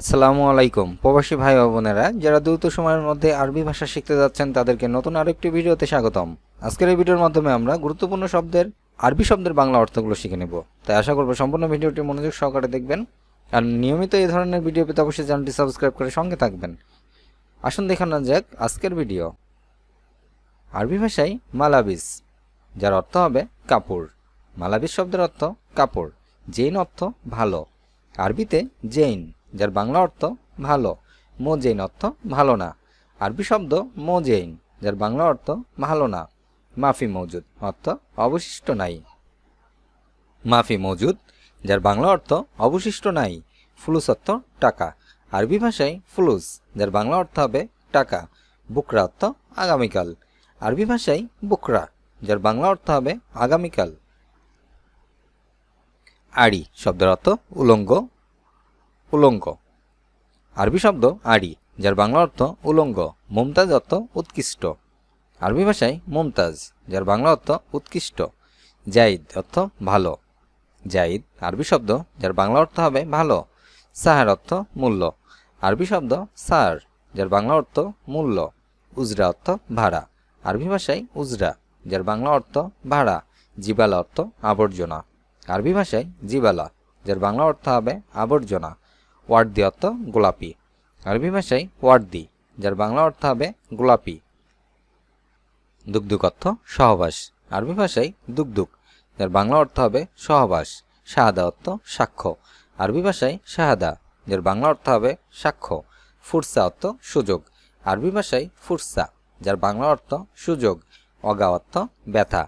আসসালামু আলাইকুম। প্রবাসী ভাই ও বোনেরা, যারা দ্রুত সময়ের মধ্যে আরবি ভাষা শিখতে যাচ্ছেন, তাদেরকে নতুন আরেকটি ভিডিওতে স্বাগতম। আজকের এই ভিডিওর মাধ্যমে আমরা গুরুত্বপূর্ণ শব্দের, আরবি শব্দের বাংলা অর্থগুলো শিখে নেব। তাই আশা করব সম্পূর্ণ ভিডিওটি মনোযোগ সহকারে দেখবেন। আর নিয়মিত এই ধরনের ভিডিও পেতে অবশ্যই চ্যানেলটি সাবস্ক্রাইব করে সঙ্গে থাকবেন। আসুন দেখানো যাক আজকের ভিডিও। আরবি ভাষায় মালাবিস, যার অর্থ হবে কাপড়। মালাবিস শব্দের অর্থ কাপড়। জেইন অর্থ ভালো। আরবিতে জেইন। যার বাংলা অর্থ ভালো। মো জেইন অর্থ ভালো না। আরবি শব্দ মো জেইন যার বাংলা অর্থ ভালো না। মাফি মজুদ অর্থ অবশিষ্ট নাই। মাফি মজুদ, যার বাংলা অর্থ অবশিষ্ট নাই। ফুলুস অর্থ টাকা। আরবি ভাষায় ফুলুস, যার বাংলা অর্থ হবে টাকা। বুকরা অর্থ আগামীকাল। আরবি ভাষায় বুকরা, যার বাংলা অর্থ হবে আগামীকাল। আড়ি শব্দের অর্থ উলঙ্গ উলঙ্গ। আরবি শব্দ আড়ি, যার বাংলা অর্থ উলঙ্গ, মুমতাজ অর্থ উৎকৃষ্ট। আরবি ভাষায় মুমতাজ, যার বাংলা অর্থ উৎকৃষ্ট। জাইদ অর্থ ভালো। জাইদ, আরবি শব্দ, যার বাংলা অর্থ হবে ভালো। সাহার অর্থ মূল্য। আরবি শব্দ সার, যার বাংলা অর্থ মূল্য। উজরা অর্থ ভাড়া। আরবি ভাষায় উজরা, যার বাংলা অর্থ ভাড়া। জিবালা অর্থ আবর্জনা। আরবি ভাষায় জিবালা, যার বাংলা অর্থ হবে আবর্জনা। ওয়ার্দি অর্থ গোলাপি। আরবি ভাষায় ওয়ার্দি, যার বাংলা অর্থ হবে গোলাপি। দুগ্ধুক অর্থ সহবাস। আরবি ভাষায় দুগ্ধুক যার বাংলা অর্থ হবে সহবাস। শাহাদা অর্থ সাক্ষ্য। আরবি ভাষায় শাহাদা, যার বাংলা অর্থ হবে সাক্ষ্য। ফুরসা অর্থ সুযোগ। আরবি ভাষায় ফুরসা, যার বাংলা অর্থ সুযোগ। অগা অর্থ ব্যথা।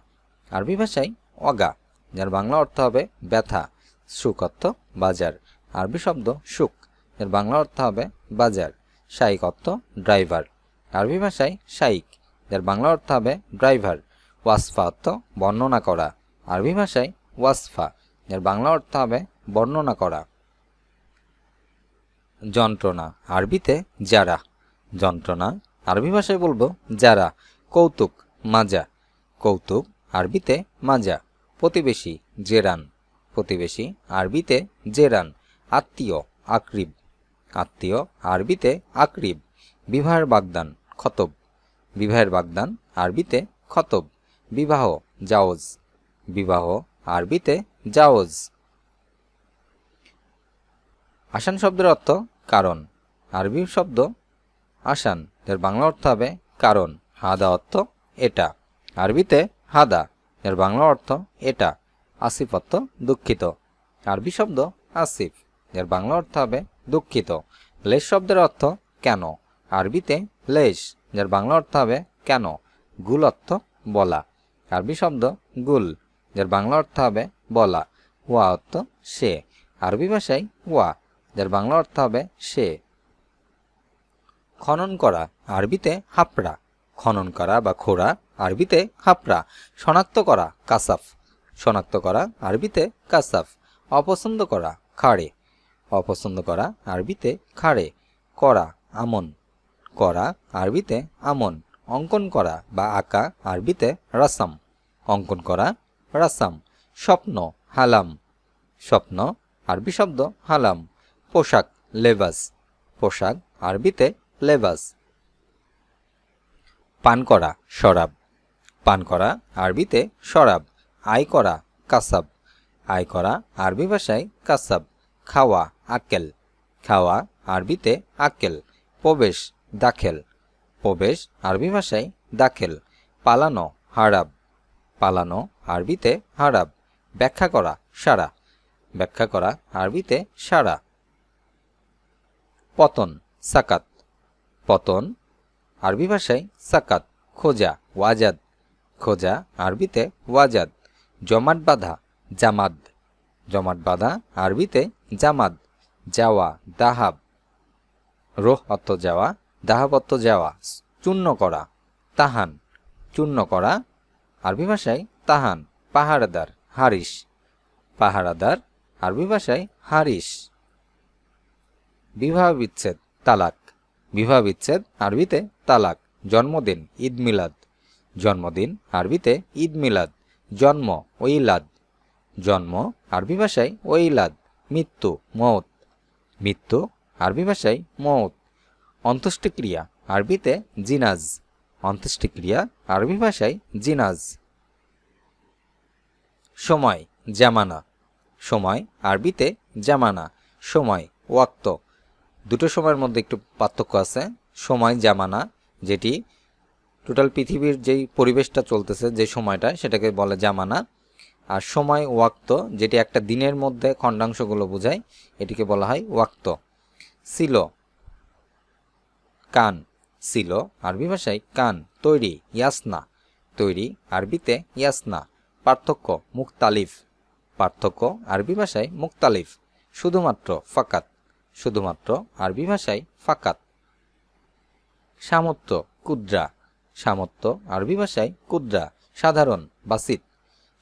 আরবি ভাষায় অগা, যার বাংলা অর্থ হবে ব্যথা। সুখ অর্থ বাজার। আরবি শব্দ সুখ এর বাংলা অর্থ হবে বাজার, শাইক অর্থ ড্রাইভার। আরবি ভাষায় শাইক। যার বাংলা অর্থ হবে ড্রাইভার, ওয়াসফা অর্থ বর্ণনা করা। আরবি ভাষায় ওয়াসফা। এর বাংলা অর্থ হবে বর্ণনা করা। যন্ত্রণা। আরবিতে যারা যন্ত্রণা। আরবি ভাষায় বলব যারা কৌতুক, মাজা। কৌতুক আরবিতে মাজা। প্রতিবেশী, জেরান। প্রতিবেশী, আরবিতে জেরান। আত্মীয়, আকরিব। আত্মীয়, আরবিতে আকরিব। বিবাহের বাগদান, খতব। বিবাহের বাগদান, আরবিতে খতব। বিবাহ, জাওজ। বিবাহ, আরবিতে জাওজ। আসান শব্দের অর্থ কারণ। আরবি শব্দ আসান। এর বাংলা অর্থ হবে কারণ। হাদা অর্থ এটা। আরবিতে হাদা। এর বাংলা অর্থ এটা। আসিফ অর্থ দুঃখিত। আরবি শব্দ আসিফ। এর বাংলা অর্থ হবে দুঃখিত। লেশ শব্দের অর্থ কেন? আরবিতে লেশ, যার বাংলা অর্থ হবে কেন? গুল অর্থ বলা। আরবি শব্দ গুল, যার বাংলা অর্থ হবে বলা। ওয়া অর্থ সে। আরবি ভাষায় ওয়া, যার বাংলা অর্থ হবে সে। খনন করা, আরবিতে হাপড়া। খনন করা বা খোড়া, আরবিতে হাপড়া। শনাক্ত করা, কাসাফ। শনাক্ত করা, আরবিতে কাসাফ। অপছন্দ করা, খাড়ে। অপছন্দ করা আরবিতে খাড়ে, করা, আমন। করা আরবিতে আমন, অঙ্কন করা বা আঁকা আরবিতে রাসাম। অঙ্কন করা রাসাম, স্বপ্ন, হালাম। স্বপ্ন, আরবি শব্দ হালাম। পোশাক, লেবাস। পোশাক আরবিতে লেবাস। পান করা, শরাব। পান করা আরবিতে শরাব। আয় করা, কাসাব। আয় করা আরবি ভাষায় কাসাব। খাওয়া আকেল খাওয়া, আরবিতে আকেল প্রবেশ, দাখেল। প্রবেশ, আরবি ভাষায় দাখেল। পালানো, হারাব। পালানো, আরবিতে হারাব। ব্যাখ্যা করা, সারা। ব্যাখ্যা করা, আরবিতে সারা। পতন, সাকাত। পতন, আরবি ভাষায় সাকাত, খোঁজা, ওয়াজাদ। খোঁজা, আরবিতে ওয়াজাদ। জমাট বাঁধা জামাদ জমাট বাঁধা, আরবিতে জামাদ যাওয়া দাহাব, রোহ অর্থ যাওয়া, দাহাব অর্থ যাওয়া, চূর্ণ করা, তাহান, চূর্ণ করা, আরবি ভাষায় তাহান, পাহারাদার হারিস পাহারাদার, আরবি ভাষায় হারিস বিবাহ বিচ্ছেদ, তালাক, বিবাহ বিচ্ছেদ, আরবিতে তালাক, জন্মদিন, ঈদ মিলাদ, জন্মদিন, আরবিতে ঈদ মিলাদ, জন্ম ওইলাদ জন্ম, আরবি ভাষায় ওইলাদ মৃত্যু মৌত মৃত্যু, আরবি ভাষায় মৌত অন্ত্যেষ্টিক্রিয়া, আরবিতে জিনাজ। অন্ত্যেষ্টিক্রিয়া, আরবি ভাষায় জিনাজ। সময়, জামানা। সময়, আরবিতে জামানা। সময়, ওয়াক্ত। দুটো সময়ের মধ্যে একটু পার্থক্য আছে। সময়, জামানা, যেটি টোটাল পৃথিবীর যেই পরিবেশটা চলতেছে, যে সময়টা, সেটাকে বলে জামানা। আর সময় ওয়াক্ত, যেটি একটা দিনের মধ্যে খণ্ডাংশগুলো বোঝায়, এটিকে বলা হয় ওয়াক্ত। ছিল কান। ছিল আরবি ভাষায় কান, তৈরি, ইয়াসনা। তৈরি, আরবিতে ইয়াসনা। পার্থক্য মুক্তালিফ পার্থক্য, আরবি ভাষায় মুক্তালিফ শুধুমাত্র ফাকাত। শুধুমাত্র আরবি ভাষায় ফাকাত। সামর্থ্য কুদ্রা। সামর্থ্য আরবি ভাষায় কুদ্রা। সাধারণ, বাসিত।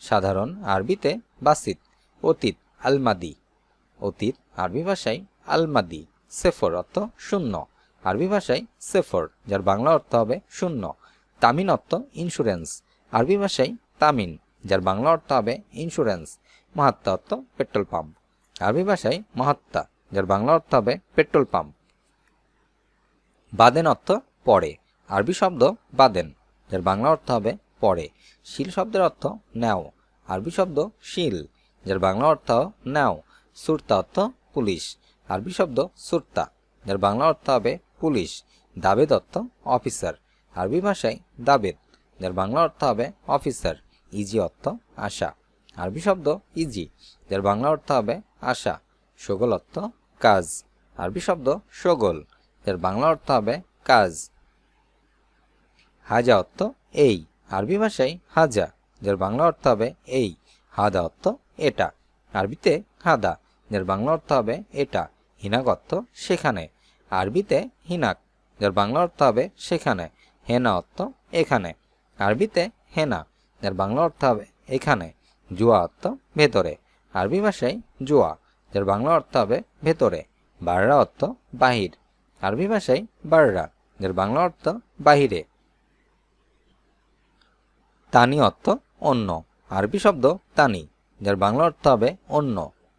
সাধারণ আরবিতে বাসিত, অতীত, আলমাদি। অতীত আরবি ভাষায় আলমাদি, সেফর অর্থ শূন্য। আরবি ভাষায় সেফর, যার বাংলা অর্থ হবে শূন্য। তামিন অর্থ ইন্স্যুরেন্স আরবি ভাষায় তামিন, যার বাংলা অর্থ হবে ইন্স্যুরেন্স মাহাত্মা অর্থ পেট্রোল পাম্প। আরবি ভাষায় মাহাত্মা যার বাংলা অর্থ হবে পেট্রোল পাম্প। বাদেন অর্থ পরে আরবি শব্দ বাদেন, যার বাংলা অর্থ হবে পরে শিল শব্দের অর্থ নেও আরবি শব্দ শিল, যার বাংলা অর্থ নেও সুরতা অর্থ পুলিশ, আরবি শব্দ সুরতা, যার বাংলা অর্থ হবে পুলিশ, দাবেদ অর্থ অফিসার, আরবি ভাষায় দাবেদ, যার বাংলা অর্থ হবে অফিসার, ইজি অর্থ আশা, আরবি শব্দ ইজি, যার বাংলা অর্থ হবে আশা, সগল অর্থ কাজ, আরবি শব্দ সগল, যার বাংলা অর্থ হবে কাজ। হাজা অর্থ এই। আরবি ভাষায় হাজা, যার বাংলা অর্থ হবে এই, হাদা অর্থ এটা। আরবিতে হাদা, যার বাংলা অর্থ হবে এটা, হিনাক অর্থ সেখানে। আরবিতে হিনাক, যার বাংলা অর্থ হবে সেখানে, হেনা অর্থ এখানে। আরবিতে হেনা, যার বাংলা অর্থ হবে এখানে, জুয়া অর্থ ভেতরে। আরবি ভাষায় জুয়া, যার বাংলা অর্থ হবে ভেতরে, বাররা অর্থ বাহির। আরবি ভাষায় বাররা, যার বাংলা অর্থ বাহিরে। তানি অর্থ অন্য আরবি শব্দ তানি, যার বাংলা অর্থ হবে অন্য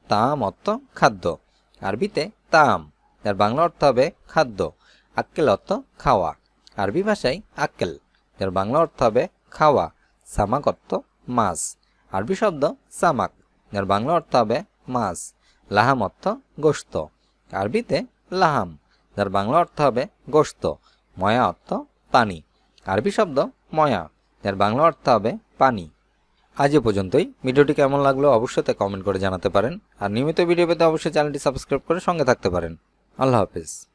তাম অর্থ খাদ্য। আরবিতে তাম, যার বাংলা অর্থ হবে খাদ্য। আক্কেল অর্থ খাওয়া। আরবি ভাষায় আক্কেল, যার বাংলা অর্থ হবে খাওয়া। সামাক অর্থ মাছ। আরবি শব্দ সামাক, যার বাংলা অর্থ হবে মাছ। লাহাম অর্থ গোস্ত। আরবিতে লাহাম, যার বাংলা অর্থ হবে গোস্ত। ময়া অর্থ পানি। আরবি শব্দ ময়া। যার বাংলা অর্থ হবে পানি। আজ এ পর্যন্তই। ভিডিওটি কেমন লাগল অবশ্যই তা কমেন্ট করে জানাতে পারেন। আর নিয়মিত ভিডিও পেতে অবশ্যই চ্যানেলটি সাবস্ক্রাইব করে সঙ্গে থাকতে পারেন। আল্লাহ হাফিজ।